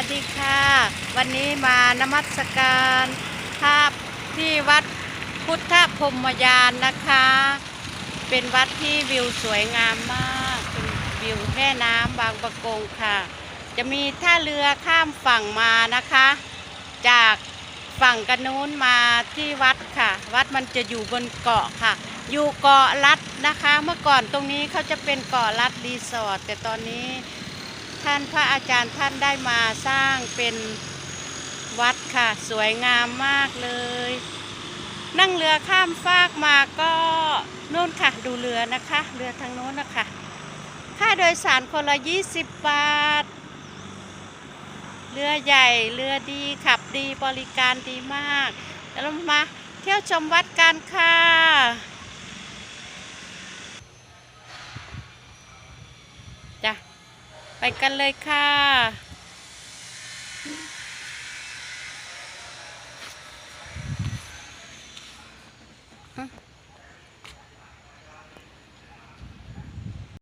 วัสดีค่ะ วันนี้มานมัสการภาพที่วัดพุทธพรมยานนะคะ เป็นวัดที่วิวสวยงามมาก เป็นวิวแม่น้ำบางประกงค่ะ จะมีท่าเรือข้ามฝั่งมานะคะ จากฝั่งกันนู้นมาที่วัดค่ะ วัดมันจะอยู่บนเกาะค่ะ อยู่เกาะลัดนะคะ เมื่อก่อนตรงนี้เขาจะเป็นเกาะลัดรีสอร์ทแต่ตอนนี้ ท่านพระอาจารย์ท่านได้มาสร้างเป็นวัดค่ะ สวยงามมากเลย นั่งเรือข้ามฟากมาก็นู่นค่ะ ดูเรือนะคะ เรือทางโน้นนะคะ ค่าโดยสารคนละ 20 บาท เรือใหญ่เรือดีขับดีบริการดีมากแล้วมาเที่ยวชมวัดกันค่ะ ไปกันเลยค่ะอ